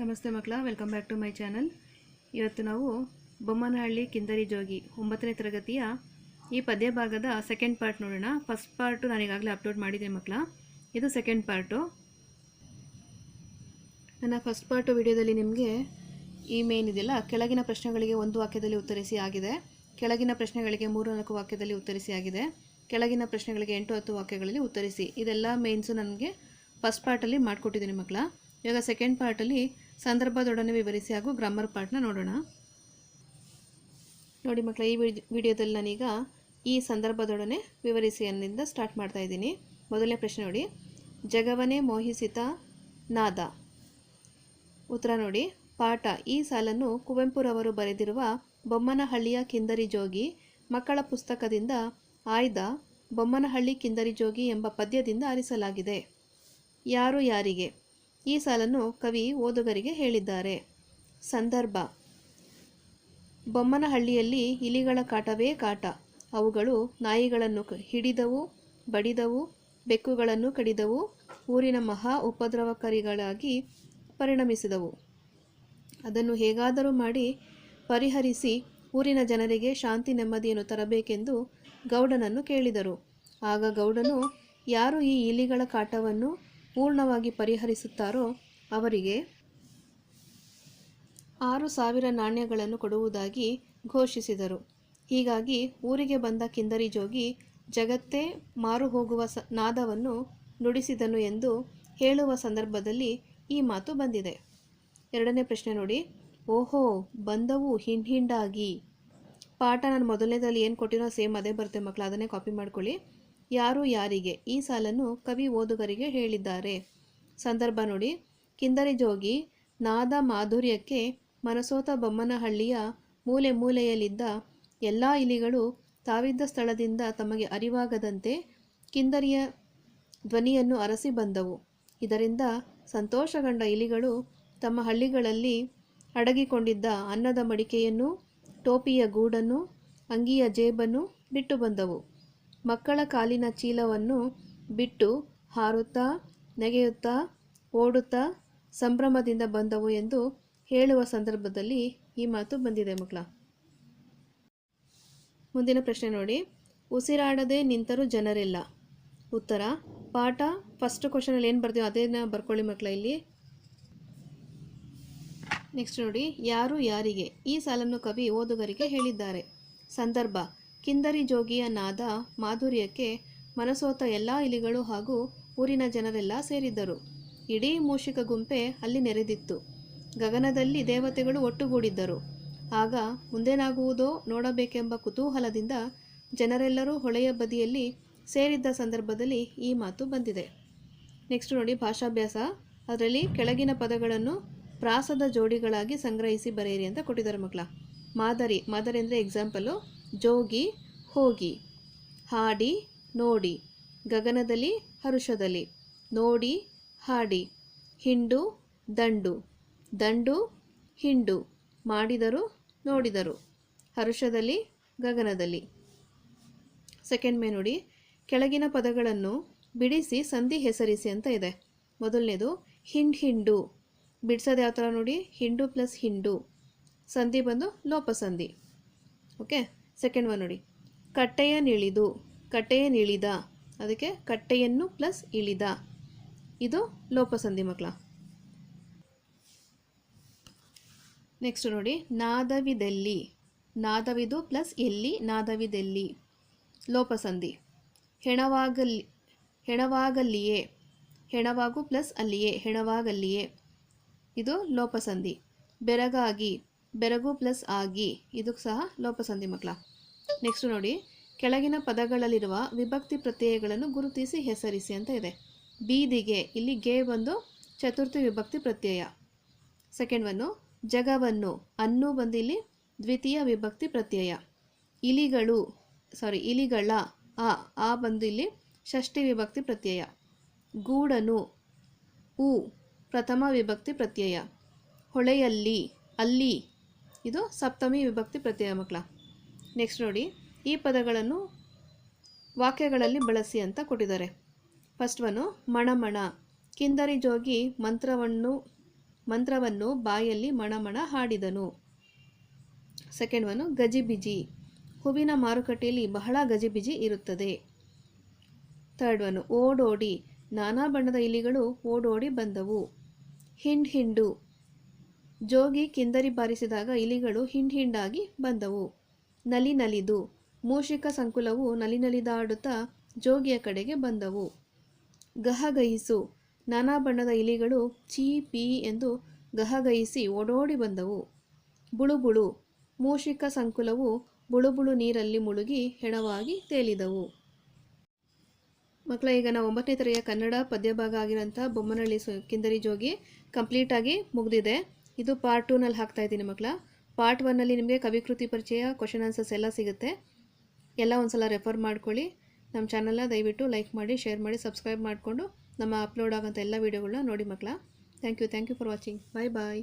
ನಮಸ್ತೆ ಮಕ್ಕಳ welcome back to my channel ಇವತ್ತು ನಾವು ಬೊಮ್ಮನಹಳ್ಳಿ ಕಿಂದರಿ ಜೋಗಿ ಒಂಬತ್ತನೇ ತರಗತಿಯ ಈ ಪದ್ಯ ಭಾಗದ ಸೆಕೆಂಡ್ ಪಾರ್ಟ್ ನೋಡೋಣ. ಫಸ್ಟ್ ಪಾರ್ಟು ನಾನು ಈಗಾಗಲೇ ಅಪ್ಲೋಡ್ ಮಾಡಿದ್ದೀನಿ ಮಕ್ಕಳ. ಇದು ಸೆಕೆಂಡ್ ಪಾರ್ಟು ನನ್ನ ಫಸ್ಟ್ ಪಾರ್ಟು ವಿಡಿಯೋದಲ್ಲಿ ನಿಮಗೆ ಈ ಮೇನ್ ಇದೆಯಲ್ಲ, ಕೆಳಗಿನ ಪ್ರಶ್ನೆಗಳಿಗೆ ಒಂದು ವಾಕ್ಯದಲ್ಲಿ ಉತ್ತರಿಸಿ ಆಗಿದೆ. ಕೆಳಗಿನ ಪ್ರಶ್ನೆಗಳಿಗೆ ಮೂರು ನಾಲ್ಕು ವಾಕ್ಯದಲ್ಲಿ ಉತ್ತರಿಸಿ ಆಗಿದೆ. ಕೆಳಗಿನ ಪ್ರಶ್ನೆಗಳಿಗೆ ಎಂಟು ಹತ್ತು ವಾಕ್ಯಗಳಲ್ಲಿ ಉತ್ತರಿಸಿ. ಇದೆಲ್ಲ ಮೇನ್ಸು ನನಗೆ ಫಸ್ಟ್ ಪಾರ್ಟಲ್ಲಿ ಮಾಡಿಕೊಟ್ಟಿದ್ದೀನಿ ಮಕ್ಕಳ. ಇವಾಗ ಸೆಕೆಂಡ್ ಪಾರ್ಟಲ್ಲಿ ಸಂದರ್ಭದೊಡನೆ ವಿವರಿಸಿ ಹಾಗೂ ಗ್ರಾಮರ್ ಪಾರ್ಟ್ನ ನೋಡೋಣ. ನೋಡಿ ಮಕ್ಕಳ ಈ ವಿಡ್- ವಿಡಿಯೋದಲ್ಲಿ ನಾನೀಗ ಈ ಸಂದರ್ಭದೊಡನೆ ವಿವರಿಸಿ ಅನ್ನಿಂದ ಸ್ಟಾರ್ಟ್ ಮಾಡ್ತಾ ಇದ್ದೀನಿ. ಮೊದಲನೇ ಪ್ರಶ್ನೆ ನೋಡಿ. ಜಗವನೇ ಮೋಹಿಸಿತ ನಾದ. ಉತ್ತರ ನೋಡಿ. ಪಾಠ. ಈ ಸಾಲನ್ನು ಕುವೆಂಪುರವರು ಬರೆದಿರುವ ಬೊಮ್ಮನಹಳ್ಳಿಯ ಕಿಂದರಿ ಜೋಗಿ ಮಕ್ಕಳ ಪುಸ್ತಕದಿಂದ ಆಯ್ದ ಬೊಮ್ಮನಹಳ್ಳಿ ಕಿಂದರಿ ಜೋಗಿ ಎಂಬ ಪದ್ಯದಿಂದ ಆರಿಸಲಾಗಿದೆ. ಯಾರು ಯಾರಿಗೆ? ಈ ಸಾಲನ್ನು ಕವಿ ಓದುಗರಿಗೆ ಹೇಳಿದ್ದಾರೆ. ಸಂದರ್ಭ. ಬೊಮ್ಮನಹಳ್ಳಿಯಲ್ಲಿ ಇಲಿಗಳ ಕಾಟವೇ ಕಾಟ. ಅವುಗಳು ನಾಯಿಗಳನ್ನು ಹಿಡಿದವು, ಬಡಿದವು, ಬೆಕ್ಕುಗಳನ್ನು ಕಡಿದವು, ಊರಿನ ಮಹಾ ಉಪದ್ರವಕಾರಿಗಳಾಗಿ ಪರಿಣಮಿಸಿದವು. ಅದನ್ನು ಹೇಗಾದರೂ ಮಾಡಿ ಪರಿಹರಿಸಿ ಊರಿನ ಜನರಿಗೆ ಶಾಂತಿ ನೆಮ್ಮದಿಯನ್ನು ತರಬೇಕೆಂದು ಗೌಡನನ್ನು ಕೇಳಿದರು. ಆಗ ಗೌಡನು, ಯಾರು ಈ ಇಲಿಗಳ ಕಾಟವನ್ನು ಪೂರ್ಣವಾಗಿ ಪರಿಹರಿಸುತ್ತಾರೋ ಅವರಿಗೆ ಆರು ಸಾವಿರ ನಾಣ್ಯಗಳನ್ನು ಕೊಡುವುದಾಗಿ ಘೋಷಿಸಿದರು. ಹೀಗಾಗಿ ಊರಿಗೆ ಬಂದ ಕಿಂದರಿ ಜೋಗಿ, ಜಗತ್ತೇ ಮಾರು ಹೋಗುವ ಸ, ನಾದವನ್ನು ನುಡಿಸಿದನು ಎಂದು ಹೇಳುವ ಸಂದರ್ಭದಲ್ಲಿ ಈ ಮಾತು ಬಂದಿದೆ. ಎರಡನೇ ಪ್ರಶ್ನೆ ನೋಡಿ. ಓಹೋ, ಬಂದವು ಹಿಂಡ್ ಹಿಂಡಾಗಿ ಪಾಠ ನಾನು ಮೊದಲನೇದಲ್ಲಿ ಏನು ಕೊಟ್ಟಿರೋ ಸೇಮ್ ಅದೇ ಬರುತ್ತೆ ಮಕ್ಕಳು ಅದನ್ನೇ ಕಾಪಿ ಮಾಡ್ಕೊಳ್ಳಿ. ಯಾರು ಯಾರಿಗೆ? ಈ ಸಾಲನ್ನು ಕವಿ ಓದುಗರಿಗೆ ಹೇಳಿದ್ದಾರೆ. ಸಂದರ್ಭ ನೋಡಿ. ಕಿಂದರಿ ಜೋಗಿ, ನಾದ ಮಾಧುರ್ಯಕ್ಕೆ ಮನಸೋತ ಬೊಮ್ಮನಹಳ್ಳಿಯ ಮೂಲೆ ಮೂಲೆಯಲ್ಲಿದ್ದ ಎಲ್ಲ ಇಲಿಗಳು ತಾವಿದ್ದ ಸ್ಥಳದಿಂದ ತಮಗೆ ಅರಿವಾಗದಂತೆ ಕಿಂದರಿಯ ಧ್ವನಿಯನ್ನು ಅರಸಿ ಬಂದವು. ಇದರಿಂದ ಸಂತೋಷಗೊಂಡ ಇಲಿಗಳು ತಮ್ಮ ಹಳ್ಳಿಗಳಲ್ಲಿ ಅಡಗಿಕೊಂಡಿದ್ದ ಅನ್ನದ ಮಡಿಕೆಯನ್ನು, ಟೋಪಿಯ ಗೂಡನ್ನು, ಅಂಗಿಯ ಜೇಬನ್ನು ಬಿಟ್ಟು ಬಂದವು. ಮಕ್ಕಳ ಕಾಲಿನ ಚೀಲವನ್ನು ಬಿಟ್ಟು ಹಾರುತ್ತಾ, ನೆಗೆಯುತ್ತಾ, ಓಡುತ್ತಾ ಸಂಭ್ರಮದಿಂದ ಬಂದವು ಎಂದು ಹೇಳುವ ಸಂದರ್ಭದಲ್ಲಿ ಈ ಮಾತು ಬಂದಿದೆ ಮಕ್ಕಳ. ಮುಂದಿನ ಪ್ರಶ್ನೆ ನೋಡಿ. ಉಸಿರಾಡದೆ ನಿಂತರೂ ಜನರಿಲ್ಲ. ಉತ್ತರ, ಪಾಠ ಫಸ್ಟ್ ಕ್ವಶನಲ್ಲಿ ಏನು ಬರ್ತೀವೋ ಅದೇನ ಬರ್ಕೊಳ್ಳಿ ಮಕ್ಕಳ ಇಲ್ಲಿ. ನೆಕ್ಸ್ಟ್ ನೋಡಿ, ಯಾರು ಯಾರಿಗೆ? ಈ ಸಾಲನ್ನು ಕವಿ ಓದುಗರಿಗೆ ಹೇಳಿದ್ದಾರೆ. ಸಂದರ್ಭ ಕಿಂದರಿ ಜೋಗಿಯ ನಾದ ಮಾಧುರ್ಯಕ್ಕೆ ಮನಸೋತ ಎಲ್ಲ ಇಲಿಗಳು ಹಾಗೂ ಊರಿನ ಜನರೆಲ್ಲ ಸೇರಿದ್ದರು. ಇಡೀ ಮೂಷಿಕ ಗುಂಪೆ ಅಲ್ಲಿ ನೆರೆದಿತ್ತು. ಗಗನದಲ್ಲಿ ದೇವತೆಗಳು ಒಟ್ಟುಗೂಡಿದ್ದರು. ಆಗ ಮುಂದೇನಾಗುವುದೋ ನೋಡಬೇಕೆಂಬ ಕುತೂಹಲದಿಂದ ಜನರೆಲ್ಲರೂ ಹೊಳೆಯ ಬದಿಯಲ್ಲಿ ಸೇರಿದ್ದ ಸಂದರ್ಭದಲ್ಲಿ ಈ ಮಾತು ಬಂದಿದೆ. ನೆಕ್ಸ್ಟ್ ನೋಡಿ ಭಾಷಾಭ್ಯಾಸ. ಅದರಲ್ಲಿ ಕೆಳಗಿನ ಪದಗಳನ್ನು ಪ್ರಾಸದ ಜೋಡಿಗಳಾಗಿ ಸಂಗ್ರಹಿಸಿ ಬರೆಯಿರಿ ಅಂತ ಕೊಟ್ಟಿದ್ದಾರೆ ಮಕ್ಕಳ. ಮಾದರಿ. ಮಾದರಿ ಅಂದರೆ ಎಕ್ಸಾಂಪಲು ಜೋಗಿ, ಹೋಗಿ, ಹಾಡಿ, ನೋಡಿ, ಗಗನದಲ್ಲಿ, ಹರುಷದಲ್ಲಿ, ನೋಡಿ, ಹಾಡಿ, ಹಿಂಡು, ದಂಡು ದಂಡು, ಹಿಂಡು, ಮಾಡಿದರು, ನೋಡಿದರು, ಹರುಷದಲ್ಲಿ, ಗಗನದಲ್ಲಿ. ಸೆಕೆಂಡ್ ಮೇ ನೋಡಿ, ಕೆಳಗಿನ ಪದಗಳನ್ನು ಬಿಡಿಸಿ ಸಂಧಿ ಹೆಸರಿಸಿ ಅಂತ ಇದೆ. ಮೊದಲನೇದು, ಹಿಂಡ್, ಹಿಂಡು. ಬಿಡಿಸೋದು ಯಾವ ಥರ ನೋಡಿ, ಹಿಂಡು ಪ್ಲಸ್ ಹಿಂಡು. ಸಂಧಿ ಬಂದು ಲೋಪ ಸಂಧಿ ಓಕೆ? ಸೆಕೆಂಡ್ ಒನ್ ನೋಡಿ. ಕಟ್ಟೆಯನ್ನಿಳಿದು ಕಟ್ಟೆಯನ್ನಿಳಿದ ಅದಕ್ಕೆ ಕಟ್ಟೆಯನ್ನು ಪ್ಲಸ್ ಇಳಿದ. ಇದು ಲೋಪಸಂಧಿ ಮಕ್ಕಳ. ನೆಕ್ಸ್ಟ್ ನೋಡಿ. ನಾದವಿದೆಲ್ಲಿ? ನಾದವಿದು ಪ್ಲಸ್ ಎಲ್ಲಿ? ನಾದವಿದೆಲ್ಲಿ? ಲೋಪಸಂಧಿ. ಹೆಣವಾಗಲ್ಲಿ ಹೆಣವಾಗಲ್ಲಿಯೇ. ಹೆಣವಾಗು ಪ್ಲಸ್ ಅಲ್ಲಿಯೇ. ಹೆಣವಾಗಲ್ಲಿಯೇ. ಇದು ಲೋಪಸಂಧಿ. ಬೆರಗಾಗಿ. ಬೆರಗು ಪ್ಲಸ್ ಆಗಿ. ಇದು ಸಹ ಲೋಪಸಂಧಿ ಮಕ್ಕಳ. ನೆಕ್ಸ್ಟ್ ನೋಡಿ, ಕೆಳಗಿನ ಪದಗಳಲ್ಲಿರುವ ವಿಭಕ್ತಿ ಪ್ರತ್ಯಯಗಳನ್ನು ಗುರುತಿಸಿ ಹೆಸರಿಸಿ ಅಂತ ಇದೆ. ಬೀದಿಗೆ ಇಲ್ಲಿ ಗೆ ಬಂದು ಚತುರ್ಥಿ ವಿಭಕ್ತಿ ಪ್ರತ್ಯಯ. ಸೆಕೆಂಡ್ ಒನ್ನು ಜಗವನ್ನು, ಅನ್ನು ಬಂದು ಇಲ್ಲಿ ದ್ವಿತೀಯ ವಿಭಕ್ತಿ ಪ್ರತ್ಯಯ. ಇಲಿಗಳು ಸಾರಿ ಇಲಿಗಳ ಆ ಆ ಬಂದು ಇಲ್ಲಿ ಷಷ್ಠಿ ವಿಭಕ್ತಿ ಪ್ರತ್ಯಯ. ಗೂಡನು, ಉ, ಪ್ರಥಮ ವಿಭಕ್ತಿ ಪ್ರತ್ಯಯ. ಹೊಳೆಯಲ್ಲಿ, ಅಲ್ಲಿ, ಇದು ಸಪ್ತಮಿ ವಿಭಕ್ತಿ ಪ್ರತ್ಯಯ ಮಕ್ಕಳ. ನೆಕ್ಸ್ಟ್ ನೋಡಿ, ಈ ಪದಗಳನ್ನು ವಾಕ್ಯಗಳಲ್ಲಿ ಬಳಸಿ ಅಂತ ಕೊಟ್ಟಿದ್ದಾರೆ. ಫಸ್ಟ್ ಒನ್ನು ಮಣಮಣ. ಕಿಂದರಿ ಜೋಗಿ ಮಂತ್ರವನ್ನು ಮಂತ್ರವನ್ನು ಬಾಯಲ್ಲಿ ಮಣಮಣ ಹಾಡಿದನು. Second one ಗಜಿಬಿಜಿ. ಹೂವಿನ ಮಾರುಕಟ್ಟೆಯಲ್ಲಿ ಬಹಳ ಗಜಿಬಿಜಿ ಇರುತ್ತದೆ. ಥರ್ಡ್ ಒನ್ ಓಡೋಡಿ. ನಾನಾ ಬಣ್ಣದ ಇಲಿಗಳು ಓಡೋಡಿ ಬಂದವು. ಹಿಂಡ್ ಹಿಂಡು ಜೋಗಿ ಕಿಂದರಿ ಬಾರಿಸಿದಾಗ ಇಲಿಗಳು ಹಿಂಡ್ ಹಿಂಡಾಗಿ ಬಂದವು. ನಲಿ ನಲಿದು ಮೂಷಿಕ ಸಂಕುಲವು ನಲಿ ನಲಿದಾಡುತ್ತಾ ಜೋಗಿಯ ಕಡೆಗೆ ಬಂದವು. ಗಹಗಹಿಸು. ನಾನಾ ಬಣ್ಣದ ಇಲಿಗಳು ಚೀ, ಪೀ ಎಂದು ಗಹಗಹಿಸಿ ಓಡೋಡಿ ಬಂದವು. ಬುಳುಬುಳು. ಮೂಷಿಕ ಸಂಕುಲವು ಬುಳುಬುಳು ನೀರಲ್ಲಿ ಮುಳುಗಿ ಹೆಣವಾಗಿ ತೇಲಿದವು. ಮಕ್ಕಳ, ಈಗ ನಾವು ಒಂಬತ್ತನೇ ತರೆಯ ಕನ್ನಡ ಪದ್ಯಭಾಗ ಆಗಿರೋಂಥ ಬೊಮ್ಮನಹಳ್ಳಿ ಸು, ಕಿಂದರಿ ಜೋಗಿ ಕಂಪ್ಲೀಟಾಗಿ ಮುಗಿದಿದೆ. ಇದು ಪಾರ್ಟ್ ಟೂನಲ್ಲಿ ಹಾಕ್ತಾ ಇದ್ದೀನಿ ಮಕ್ಕಳ. ಪಾರ್ಟ್ ಒನ್ನಲ್ಲಿ ನಿಮಗೆ ಕವಿಕೃತಿ ಪರಿಚಯ ಕ್ವಶನ್ ಆನ್ಸರ್ಸ್ ಎಲ್ಲ ಸಿಗುತ್ತೆ. ಎಲ್ಲ ಒಂದ್ಸಲ ರೆಫರ್ ಮಾಡ್ಕೊಳ್ಳಿ. ನಮ್ಮ ಚಾನಲ್ನ ದಯವಿಟ್ಟು ಲೈಕ್ ಮಾಡಿ ಶೇರ್ ಮಾಡಿ ಸಬ್ಸ್ಕ್ರೈಬ್ ಮಾಡಿಕೊಂಡು ನಮ್ಮ ಅಪ್ಲೋಡ್ ಆಗೋಂಥ ಎಲ್ಲ ವೀಡಿಯೋಗಳನ್ನ ನೋಡಿ ಮಕ್ಕಳ thank you thank you for watching bye bye